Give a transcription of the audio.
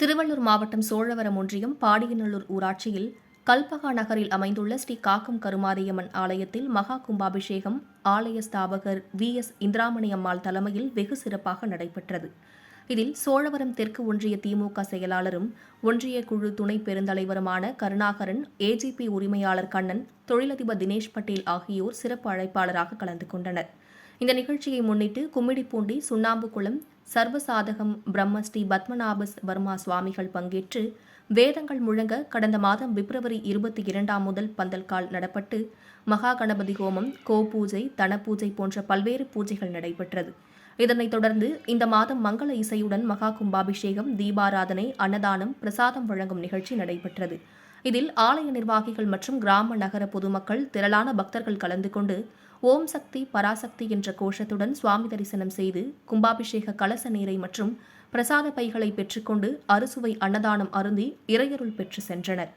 திருவள்ளூர் மாவட்டம் சோழவரம் ஒன்றியம் பாடியநல்லூர் ஊராட்சியில் கல்பகா நகரில் அமைந்துள்ள ஸ்ரீ காக்கம் கருமாரியம்மன் ஆலயத்தில் மகா கும்பாபிஷேகம் ஆலய ஸ்தாபகர் வி எஸ் இந்திராமணி அம்மாள் தலைமையில் வெகு சிறப்பாக நடைபெற்றது. இதில் சோழவரம் தெற்கு ஒன்றிய திமுக செயலாளரும் ஒன்றிய குழு துணை பெருந்தலைவருமான கருணாகரன் ஏஜிபி உரிமையாளர் கண்ணன் தொழிலதிபர் தினேஷ் பட்டேல் ஆகியோர் சிறப்பு அழைப்பாளராக கலந்து கொண்டனர். இந்த நிகழ்ச்சியை முன்னிட்டு கும்மிடிப்பூண்டி சுண்ணாம்புக்குளம் சர்வசாதகம் பிரம்மஸ்ரீ பத்மநாபஸ் வர்மா சுவாமிகள் பங்கேற்று வேதங்கள் முழங்க கடந்த மாதம் பிப்ரவரி இருபத்தி இரண்டாம் முதல் பந்தல்கால் நடப்பட்டு மகா கணபதி ஹோமம் கோபூஜை தனபூஜை போன்ற பல்வேறு பூஜைகள் நடைபெற்றது. இதனைத் தொடர்ந்து இந்த மாதம் மங்கள இசையுடன் மகா கும்பாபிஷேகம் தீபாராதனை அன்னதானம் பிரசாதம் வழங்கும் நிகழ்ச்சி நடைபெற்றது. இதில் ஆலய நிர்வாகிகள் மற்றும் கிராம நகர பொதுமக்கள் திரளான பக்தர்கள் கலந்து கொண்டு ஓம் சக்தி பராசக்தி என்ற கோஷத்துடன் சுவாமி தரிசனம் செய்து கும்பாபிஷேக கலச நீரை மற்றும் பிரசாத பைகளை பெற்றுக்கொண்டு அறுசுவை அன்னதானம் அருந்தி இறையருள் பெற்று சென்றனர்.